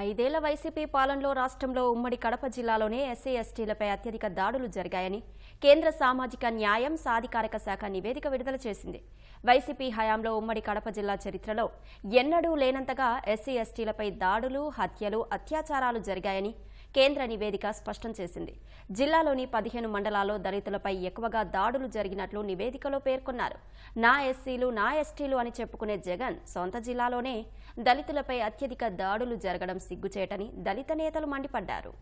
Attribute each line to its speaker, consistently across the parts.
Speaker 1: ఐదేళ్ళ వైసీపీ పాలనలో రాష్ట్రంలో ఉమ్మడి కడప జిల్లాలోనే ఎస్సీ ఎస్టీలపై అత్యధిక దాడులు జరిగాయని కేంద్ర సామాజిక న్యాయం సాధికారక శాఖ నివేదిక విడుదల చేసింది. వైసీపీ హయాంలో ఉమ్మడి కడప జిల్లా చరిత్రలో ఎన్నడూ లేనంతగా ఎస్సీ ఎస్టీలపై దాడులు హత్యలు అత్యాచారాలు జరిగాయని కేంద్ర నివేదిక స్పష్టం చేసింది. జిల్లాలోని పదిహేను మండలాల్లో దళితులపై ఎక్కువగా దాడులు జరిగినట్లు నివేదికలో పేర్కొన్నారు. నా ఎస్సీలు నా ఎస్టీలు అని చెప్పుకునే జగన్ సొంత జిల్లాలోనే దళితులపై అత్యధిక దాడులు జరగడం సిగ్గుచేటని దళిత నేతలు మండిపడ్డారు.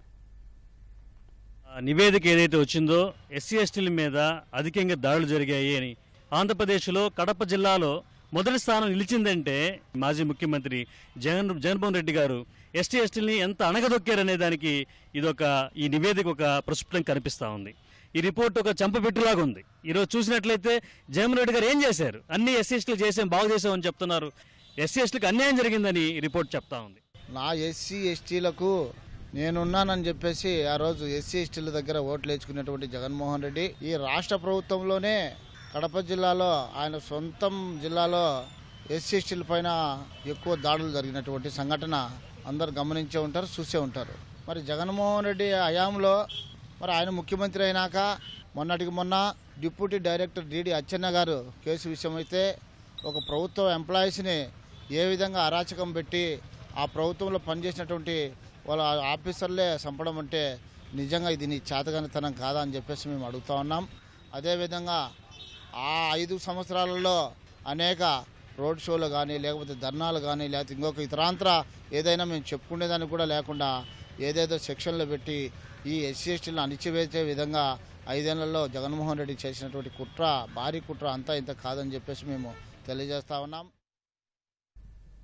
Speaker 2: నివేదిక ఏదైతే వచ్చిందో ఎస్సీ ఎస్టీల మీద అధికంగా దాడులు జరిగాయి అని ఆంధ్రప్రదేశ్లో కడప జిల్లాలో మొదటి స్థానం నిలిచిందంటే మాజీ ముఖ్యమంత్రి జగన్ జగన్మోహన్ రెడ్డి గారు ఎస్టీ ఎస్టీని ఎంత అణగదొక్కారనే దానికి ఇదొక ఈ నివేదిక ఒక ప్రస్ఫుటం కనిపిస్తూ ఉంది. ఈ రిపోర్ట్ ఒక చంపపెట్టులాగా ఉంది. ఈరోజు చూసినట్లయితే జగన్మోహన్ రెడ్డి గారు ఏం చేశారు? అన్ని ఎస్సీ ఎస్టీలు చేసాం బాగు చేసామని చెప్తున్నారు. ఎస్సీ ఎస్టీలకు అన్యాయం జరిగిందని ఈ రిపోర్ట్ చెప్తా ఉంది.
Speaker 3: నా ఎస్సీ ఎస్టీలకు నేనున్నానని చెప్పేసి ఆ రోజు ఎస్సీ ఎస్టీల దగ్గర ఓట్లు వేసుకున్నటువంటి జగన్మోహన్ రెడ్డి ఈ రాష్ట్ర ప్రభుత్వంలోనే కడప జిల్లాలో ఆయన సొంతం జిల్లాలో ఎస్సీఎస్టీల పైన ఎక్కువ దాడులు జరిగినటువంటి సంఘటన అందరు గమనించే ఉంటారు చూసే ఉంటారు. మరి జగన్మోహన్ రెడ్డి హయాంలో మరి ఆయన ముఖ్యమంత్రి అయినాక మొన్నటికి మొన్న డిప్యూటీ డైరెక్టర్ డిడి అచ్చెన్న గారు కేసు విషయమైతే ఒక ప్రభుత్వ ఎంప్లాయీస్ని ఏ విధంగా అరాచకం పెట్టి ఆ ప్రభుత్వంలో పనిచేసినటువంటి వాళ్ళ ఆఫీసర్లే చంపడం అంటే నిజంగా ఇది నీ చేతగానితనం కాదా అని చెప్పేసి మేము అడుగుతా ఉన్నాం. అదేవిధంగా ఆ ఐదు సంవత్సరాలలో అనేక రోడ్ షోలు కానీ లేకపోతే ధర్నాలు కానీ లేకపోతే ఇంకొక ఇతరాంతర ఏదైనా మేము చెప్పుకునేదానికి కూడా లేకుండా ఏదేదో సెక్షన్లు పెట్టి ఈ ఎస్సీ ఎస్టీలను అణిచివేసే విధంగా ఐదేళ్ళలో జగన్మోహన్ రెడ్డి చేసినటువంటి కుట్ర భారీ కుట్ర అంతా ఇంత కాదని చెప్పేసి మేము తెలియజేస్తా ఉన్నాం.